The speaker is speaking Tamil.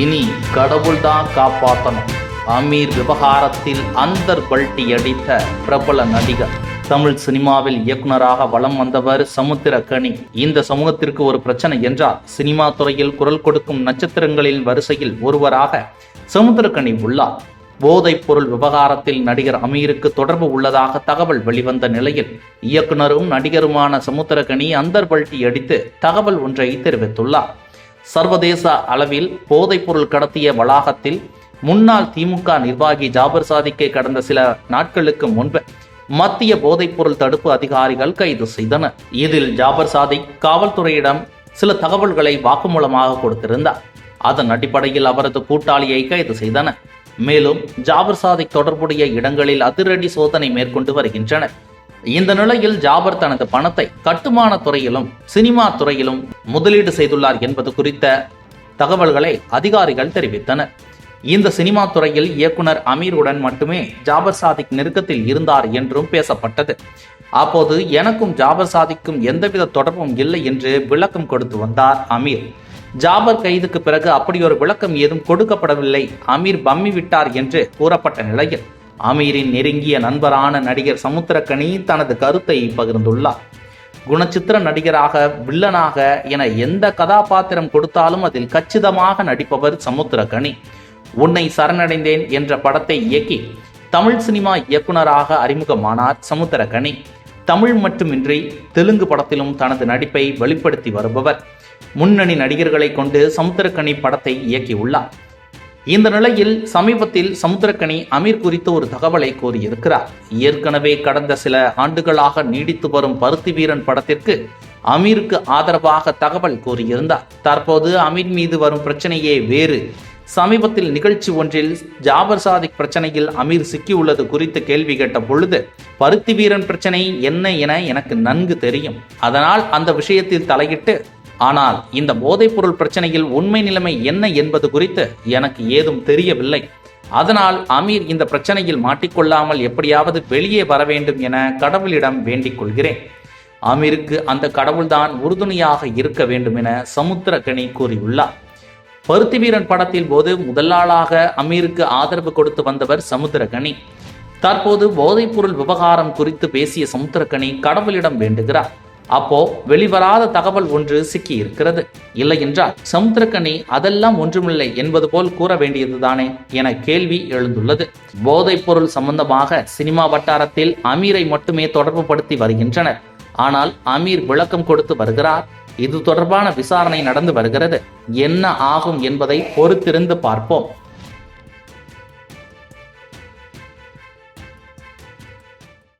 இனி கடவுள்தான் காப்பாற்றணும் அமீர் விவகாரத்தில் அந்தர் பல்ட்டி அடித்த பிரபல நடிகர். தமிழ் சினிமாவில் இயக்குனராக வலம் வந்தவர் சமுத்திரக்கனி இந்த சமூகத்திற்கு ஒரு பிரச்சனை என்றால் சினிமா துறையில் குரல் கொடுக்கும் நட்சத்திரங்களின் வரிசையில் ஒருவராக சமுத்திரக்கனி உள்ளார். போதைப் பொருள் விவகாரத்தில் நடிகர் அமீருக்கு தொடர்பு உள்ளதாக தகவல் வெளிவந்த நிலையில் இயக்குனரும் நடிகருமான சமுத்திரக்கனி அந்தர் பல்ட்டி அடித்து தகவல் ஒன்றை தெரிவித்துள்ளார். சர்வதேச அளவில் போதைப்பொருள் கடத்திய வளாகத்தில் முன்னாள் திமுக நிர்வாகி ஜாபர் சாதிக்கை கடந்த சில நாட்களுக்கு முன்பு மத்திய போதைப்பொருள் தடுப்பு அதிகாரிகள் கைது செய்தனர். இதில் ஜாபர் சாதிக் காவல்துறையிடம் சில தகவல்களை வாக்குமூலமாக கொடுத்திருந்தார். அதன் அடிப்படையில் அவரது கூட்டாளியை கைது செய்தனர். மேலும் ஜாபர் சாதிக் தொடர்புடைய இடங்களில் அதிரடி சோதனை மேற்கொண்டு வருகின்றனர். இந்த நிலையில் ஜாபர் தனது பணத்தை கட்டுமான துறையிலும் சினிமா துறையிலும் முதலீடு செய்துள்ளார் என்பது குறித்த தகவல்களை அதிகாரிகள் தெரிவித்தனர். இந்த சினிமா துறையில் இயக்குனர் அமீருடன் மட்டுமே ஜாபர் சாதிக் நெருக்கத்தில் இருந்தார் என்றும் பேசப்பட்டது. அப்போது எனக்கும் ஜாபர் சாதிக்கும் எந்தவித தொடர்பும் இல்லை என்று விளக்கம் கொடுத்து வந்தார் அமீர். ஜாபர் கைதுக்கு பிறகு அப்படி ஒரு விளக்கம் ஏதும் கொடுக்கப்படவில்லை. அமீர் பம்மி விட்டார் என்று கூறப்பட்ட நிலையில் அமீரின் நெருங்கிய நண்பரான நடிகர் சமுத்திரக்கனி தனது கருத்தை பகிர்ந்துள்ளார். குணச்சித்திர நடிகராக வில்லனாக என எந்த கதாபாத்திரம் கொடுத்தாலும் அதில் கச்சிதமாக நடிப்பவர் சமுத்திரக்கனி. உன்னை சரணடைந்தேன் என்ற படத்தை இயக்கி தமிழ் சினிமா இயக்குனராக அறிமுகமானார் சமுத்திரக்கனி. தமிழ் மட்டுமின்றி தெலுங்கு படத்திலும் தனது நடிப்பை வெளிப்படுத்தி வருபவர். முன்னணி நடிகர்களை கொண்டு சமுத்திரக்கனி படத்தை இயக்கியுள்ளார். இந்த நிலையில் சமீபத்தில் சமுத்திரக்கனி அமீர் குறித்து ஒரு தகவலை கூறியிருக்கிறார். ஏற்கனவே கடந்த சில ஆண்டுகளாக நீடித்து வரும் பருத்தி வீரன் படத்திற்கு அமீருக்கு ஆதரவாக தகவல் கூறியிருந்தார். தற்போது அமீர் மீது வரும் பிரச்சனையே வேறு. சமீபத்தில் நிகழ்ச்சி ஒன்றில் ஜாபர் சாதிக் பிரச்சனையில் அமீர் சிக்கியுள்ளது குறித்து கேள்வி கேட்ட பொழுது பருத்தி வீரன் பிரச்சனை என்ன என எனக்கு நன்கு தெரியும். அதனால் அந்த விஷயத்தில் தலையிட்டு ஆனால் இந்த போதைப்பொருள் பிரச்சனையில் உண்மை நிலைமை என்ன என்பது குறித்து எனக்கு ஏதும் தெரியவில்லை. அதனால் அமீர் இந்த பிரச்சனையில் மாட்டிக்கொள்ளாமல் எப்படியாவது வெளியே வர வேண்டும் என கடவுளிடம் வேண்டிக் கொள்கிறேன். அமீருக்கு அந்த கடவுள்தான் உறுதுணையாக இருக்க வேண்டும் என சமுத்திரக்கனி கூறியுள்ளார். பருத்தி வீரன் படத்தின் போது முதலாளாக அமீருக்கு ஆதரவு கொடுத்து வந்தவர் சமுத்திரகனி தற்போது போதைப்பொருள் விவகாரம் குறித்து பேசிய சமுத்திரகனி கடவுளிடம் வேண்டுகிறார். அப்போ வெளிவராத தகவல் ஒன்று சிக்கி இருக்கிறது இல்லை என்றால் சமுத்திரக்கனி அதெல்லாம் ஒன்றுமில்லை என்பது போல் கூற வேண்டியதுதானே என கேள்வி எழுந்துள்ளது. போதைப் பொருள் சம்பந்தமாக சினிமா வட்டாரத்தில் அமீரை மட்டுமே தொடர்பு படுத்தி வருகின்றனர். ஆனால் அமீர் விளக்கம் கொடுத்து வருகிறார். இது தொடர்பான விசாரணை நடந்து வருகிறது. என்ன ஆகும் என்பதை பொறுத்திருந்து பார்ப்போம்.